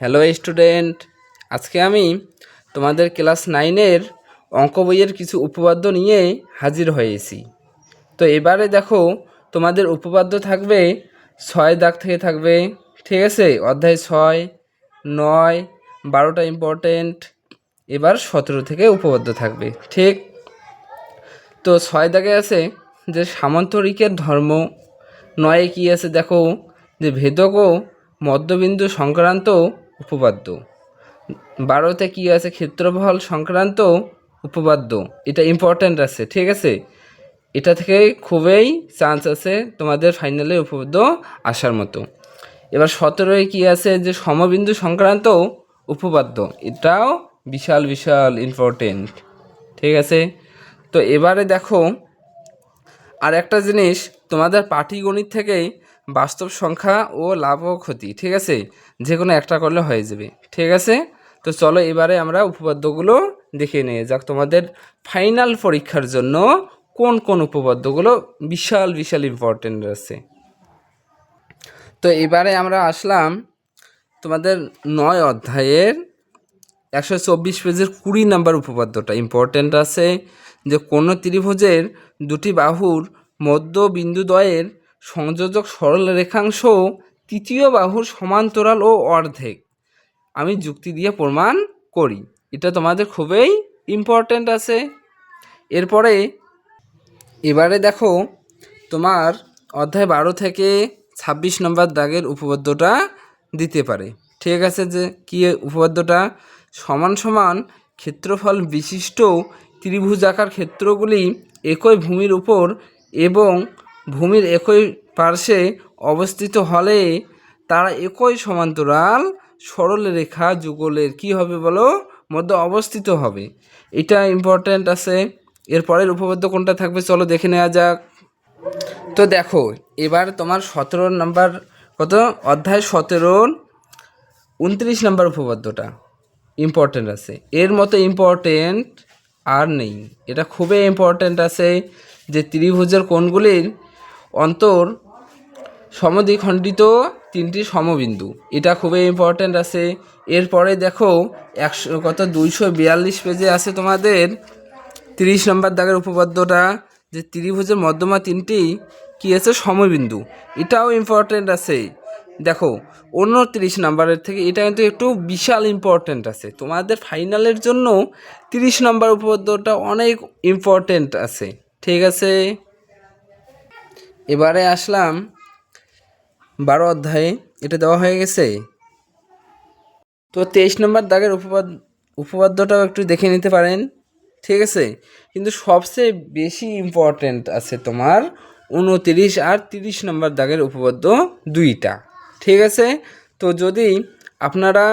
Hello student আজকে আমি তোমাদের ক্লাস নাইনের অঙ্ক বইয়ের কিছু উপপাদ্য নিয়ে হাজির হয়েছি। তো এবারে দেখো, তোমাদের উপপাদ্য থাকবে ছয় দাগ থেকে থাকবে, ঠিক আছে? অধ্যায় ছয়, নয়, বারোটা ইম্পর্টেন্ট এবার সতেরো থেকে উপপাদ্য থাকবে, ঠিক? তো ছয় দাগে আছে যে সামন্তরিকের ধর্ম, নয়ে কি আছে দেখো? যে ভেদক ও মধ্যবিন্দু সংক্রান্ত উপপাদ্য। বারোতে কি আছে? ক্ষেত্রফল সংক্রান্ত উপপাদ্য। এটা ইম্পর্ট্যান্ট আছে, ঠিক আছে? এটা থেকে খুবই চান্স আছে তোমাদের ফাইনালে উপপাদ্য আসার মতো। এবার সতেরোয় কি আছে? যে সমবিন্দু সংক্রান্ত উপপাদ্য। এটাও বিশাল বিশাল ইম্পর্টেন্ট ঠিক আছে? তো এবারে দেখো আর একটা জিনিস তোমাদের পাটিগণিত থেকে বাস্তব সংখ্যা ও লাভ ও ক্ষতি, ঠিক আছে? যে কোনো একটা করলে হয়ে যাবে, ঠিক আছে? তো চলো এবারে আমরা উপপাদ্যগুলো দেখে নিয়ে যাক, তোমাদের ফাইনাল পরীক্ষার জন্য কোন কোন উপপাদ্যগুলো বিশাল বিশাল ইম্পর্টেন্ট আছে। তো এবারে আমরা আসলাম তোমাদের নয় অধ্যায়ের একশো চব্বিশ পেজের কুড়ি নাম্বার উপপাদ্যটা। ইম্পর্ট্যান্ট আছে যে কোনো ত্রিভুজের দুটি বাহুর মধ্য বিন্দুদ্বয়ের সংযোজক সরল রেখাংশ তৃতীয় বাহুর সমান্তরাল ও অর্ধেক। আমি যুক্তি দিয়ে প্রমাণ করি। এটা তোমাদের খুবই ইম্পর্ট্যান্ট আছে। এরপরে এবারে দেখো তোমার অধ্যায় বারো থেকে ছাব্বিশ নম্বর দাগের উপপাদ্যটা দিতে পারে। ঠিক আছে যে কী উপপাদ্যটা? সমান সমান ক্ষেত্রফল বিশিষ্ট ত্রিভুজাকার ক্ষেত্রগুলি একই ভূমির উপর এবং ভূমির একই পার্শ্বে অবস্থিত হলে তারা একই সমান্তরাল সরল রেখা যুগলের কি হবে বলো? মধ্যে অবস্থিত হবে। এটা ইম্পর্ট্যান্ট আছে। এরপরের উপপাদ্য কোনটা থাকবে চলো দেখে নেওয়া যাক। তো দেখো, এবার তোমার সতেরো নাম্বার কত? অধ্যায় সতেরো, উনত্রিশ নাম্বার উপপাদ্যটা ইম্পর্ট্যান্ট আছে। এর মতো ইম্পর্টেন্ট আর নেই। এটা খুবই ইম্পর্ট্যান্ট আছে যে ত্রিভুজের কোণগুলির অন্তর সমদ্বিখণ্ডিত তিনটি সমবিন্দু। এটা খুবই ইম্পর্ট্যান্ট আছে। এরপরে দেখো, একশো, কত? দুইশো বিয়াল্লিশ পেজে আছে তোমাদের তিরিশ নম্বর দাগের উপপাদ্যটা, যে ত্রিভুজের মধ্যমা তিনটি কী আছে? সমবিন্দু। এটাও ইম্পর্ট্যান্ট আছে। দেখো অন্য তিরিশ নাম্বারের থেকে এটা কিন্তু একটু বিশাল ইম্পর্ট্যান্ট আছে। তোমাদের ফাইনালের জন্য তিরিশ নম্বর উপপাদ্যটা অনেক ইম্পর্ট্যান্ট আছে। ঠিক আছে? এবারে আসলাম বারো অধ্যায়ে। এটা দেওয়া হয়ে গেছে। তো তেইশ নম্বর দাগের উপপাদ্য উপপাদ্যটাও একটু দেখে নিতে পারেন। ঠিক আছে? কিন্তু সবচেয়ে বেশি ইম্পর্ট্যান্ট আছে তোমার উনতিরিশ আর তিরিশ নম্বর দাগের উপপাদ্য দুইটা। ঠিক আছে? তো যদি আপনারা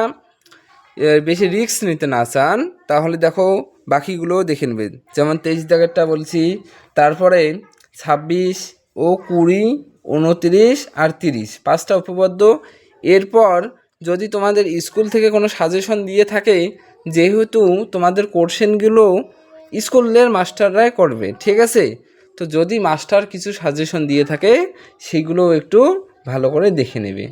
বেশি রিস্ক নিতে না চান, তাহলে দেখো বাকিগুলোও দেখে নেবেন। যেমন তেইশ দাগেরটা বলছি, তারপরে ছাব্বিশ ও কুড়ি, উনত্রিশ আর তিরিশ। পাঁচটা উপপাদ্য। এরপর যদি তোমাদের স্কুল থেকে কোনো সাজেশন দিয়ে থাকে, যেহেতু তোমাদের কোর্শনগুলো স্কুলের মাস্টাররাই করবে, ঠিক আছে? তো যদি মাস্টার কিছু সাজেশন দিয়ে থাকে, সেগুলো একটু ভালো করে দেখে নেবে।